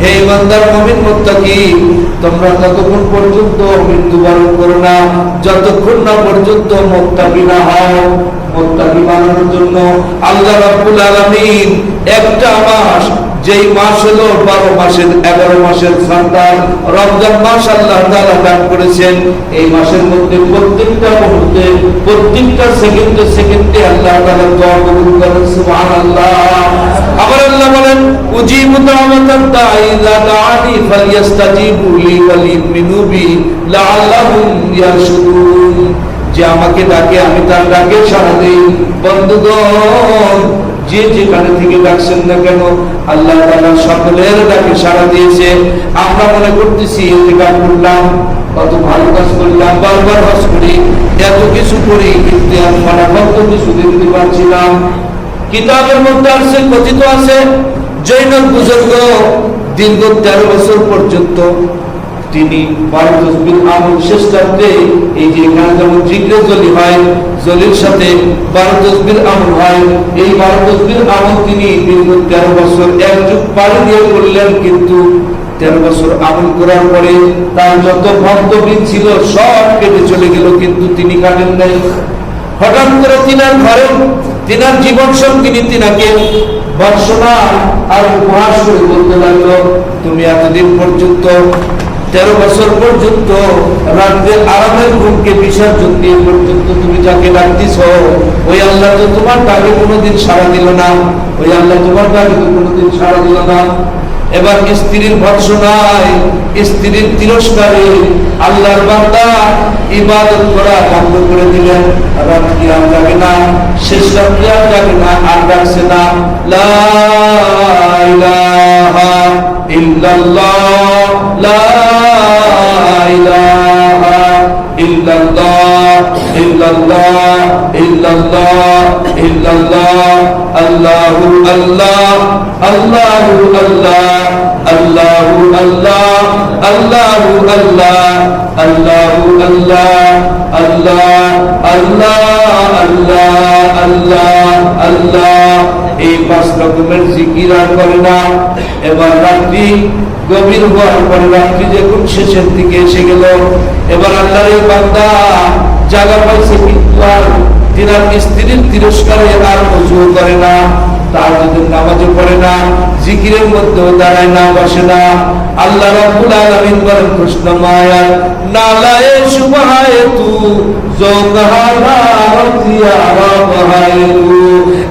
হে ইমানদার মুমিন মুত্তাকি, তোমরা ততক্ষণ পর্যন্ত মৃত্যুবরণ করো না, যতক্ষণ না পর্যন্ত মুত্তাকি না হও, মুত্তাকি বানানোর জন্য আল্লাহ রাব্বুল আলামিন একটা মাস, যেই মাস হলো বারো মাসের, এগারো মাসের সন্তান রমজান মাস আল্লাহ তাআলা দান করেছেন। এই মাসের মধ্যে প্রত্যেকটা মুহূর্তে, প্রত্যেকটা সেকেন্ডে সেকেন্ডে আল্লাহ তাআলা দোয়া কবুল করেন, সুবহানাল্লাহ। আবার আল্লাহ বলেন, উজিবু দাআনি লি বি লাআল্লাহুম যে আমাকে ডাকে, আমি তার ডাকে সাড়া দেই। বন্ধুগণ, যে যেখানে থেকে ডাকছেন না কেন, আল্লাহ তাআলা সকলের ডাকে সাড়া দিয়েছে। আমরা মনে করতেছি ইন্তেকাল করলাম, কত ভালো কাজ করলাম, বারবার হজ করি, এত কিছু করি, কিন্তু আমি ফলাফল তো কিছু দেখতে পাচ্ছিলাম কিতাবের মধ্যে আছে, কথিত আছে জৈন বুজুর্গ দীর্ঘ তেরো বছর পর্যন্ত তিনি আমল তিনি পরে তার যত ভক্তবৃন্দ ছিল সব কেটে চলে গেল, কিন্তু তিনি কাটেন নাই। হঠাৎ করে তিনার ঘরে তিনার জীবন সঙ্গিনী তিনাকে বর্ষনা আর উপহাস করে বলতে লাগল, তুমি এতদিন পর্যন্ত, তেরো বছর পর্যন্ত রাত্রের আরামের ঘুমকে বিসর্জন দিয়ে পর্যন্ত তুমি যাকে ডাকতিস ওই আল্লাহ তো তোমার ডাকে কোনোদিন সাড়া দিল না, ওই আল্লাহ তোমার ডাকে তো কোনোদিন সাড়া দিল না। এবার স্ত্রীর ভর্ষণায়, স্ত্রীর তিরস্কারে আল্লাহর বান্দা ইবাদত করা বন্ধ করে দিলেন। রাত্রি আর যাবে না, শেষ রাত্রি আর যাবে না, আর ডাকছে না, লা ইলাহা ইল্লাল্লাহ, লা ইলাহা ইল্লাল্লাহ ইল্লাল্লাহ ইল্লাল্লাহ ইল্লাল্লাহ আল্লাহু আল্লাহ আল্লাহু আল্লাহ আল্লাহু আল্লাহ আল্লাহু আল্লাহ আল্লাহু আল্লাহ আল্লাহ আল্লাহ আল্লাহ আল্লাহ। আল্লাহ এই পাঁচ রকমের জিকির আর করে না, এবার রাত্রি গভীর হওয়ার পরে রাত্রি যখন শেষের দিকে এসে গেল, এবার আল্লাহর বান্দা জায়গা পাইছে, কিন্তু আর তিনার স্ত্রীর তিরস্কারে আর অজু করে না, তার যদি নামাজও পড়ে না, জিকিরের মধ্যেও দাঁড়ায় না, বসে না। আল্লাহ রাব্বুল আলামিন বলেন, কৃষ্ণ মায়া, নালায়ে সুবহায় তু।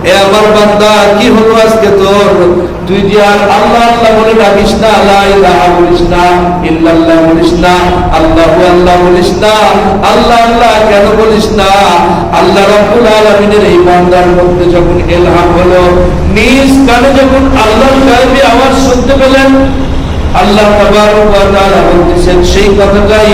এ আমার বান্দা, কি হলো আজকে তোর? তুই যে আর আল্লাহ আল্লাহ বলে ডাকিস না, লা ইলাহা বলিস না, ইল্লাল্লাহ বলিস না, আল্লাহু আল্লাহ বলিস না, আল্লাহ আল্লাহ কেন বলিস না? আল্লাহ রাব্বুল আলামিনের এই বান্দার মধ্যে যখন ইলহাম হলো, নিজ কানে যখন আল্লাহর গায়বী আওয়াজ শুনতে পেলেন, আল্লাহ তাবারক ওয়া তাআলা বলতেছেন, সেই কথাটাই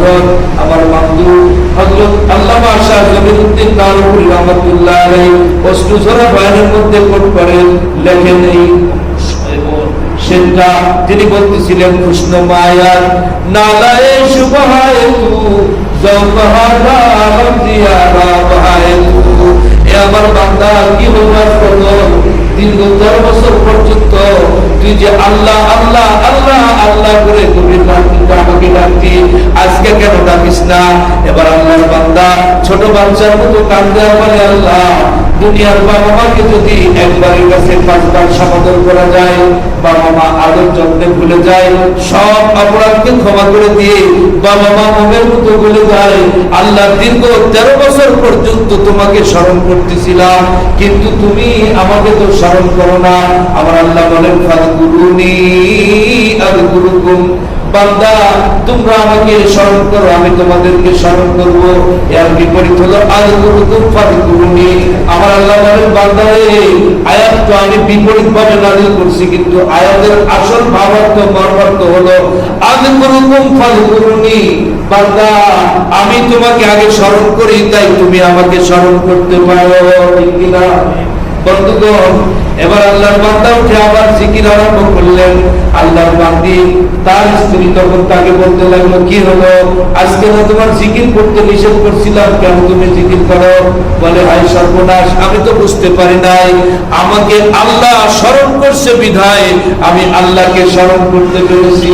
হযরত আমার বন্ধু হযরত আল্লামা শাহ জমিরউদ্দিন কারুল রহমাতুল্লাহ আলাইহি অষ্টুঝরা বয়ানের মধ্যে কোট করেন লেখেন এই সেটা তিনি বলতেছিলেন, কৃষ্ণ মায়ার শুভহায় তু আমার বান্দা, কি দীর্ঘ তেরো বছর পর্যন্ত তুই যে আল্লাহ আল্লাহ আল্লাহ আল্লাহ তুমি কিন্তু আমাকে আজকে কেন ডাকিস না? এবার আল্লাহর বান্দা ছোট বাচ্চার মতো কান্দে আল্লাহ। দুনিয়ার বাবা মাকে যদি একবারের কাছে পাঁচবার সমাদর করা যায় বাবা মা আদর যত্নে ভুলে যায়, সব অপরাধকে ক্ষমা করে দিয়ে বাবা মা মনের মতো বলে যায়, আল্লাহ দীর্ঘ তেরো বছর পর্যন্ত তোমাকে স্মরণ করতেছিলাম, কিন্তু তুমি আমাকে তো স্মরণ করো না। আমার আল্লাহ বলেন ফাদকুরুনি আদকুরুকুম। স্মরণ করো, আমি তোমাদেরকে স্মরণ আমার আল্লাহ বিপরীত আমি তোমাকে আগে স্মরণ করি, তাই তুমি আমাকে স্মরণ করতে পারো কিনা? বন্ধুগণ, এবার আল্লাহর বান্দা উঠে আবার জিকির আরম্ভ করলেন। আল্লাহর বান্দি, তার স্ত্রী তখন তাকে বলতে লাগল, কি হলো? আজকে না তোমার জিকির করতে নিষেধ করছিলাম। কেন তুমি জিকির করো? বলে হাই সর্বনাশ, আমি তো বুঝতে পারি নাই। আমাকে আল্লাহ স্মরণ করছে বিধায়, আমি আল্লাহকে স্মরণ করতে পেরেছি।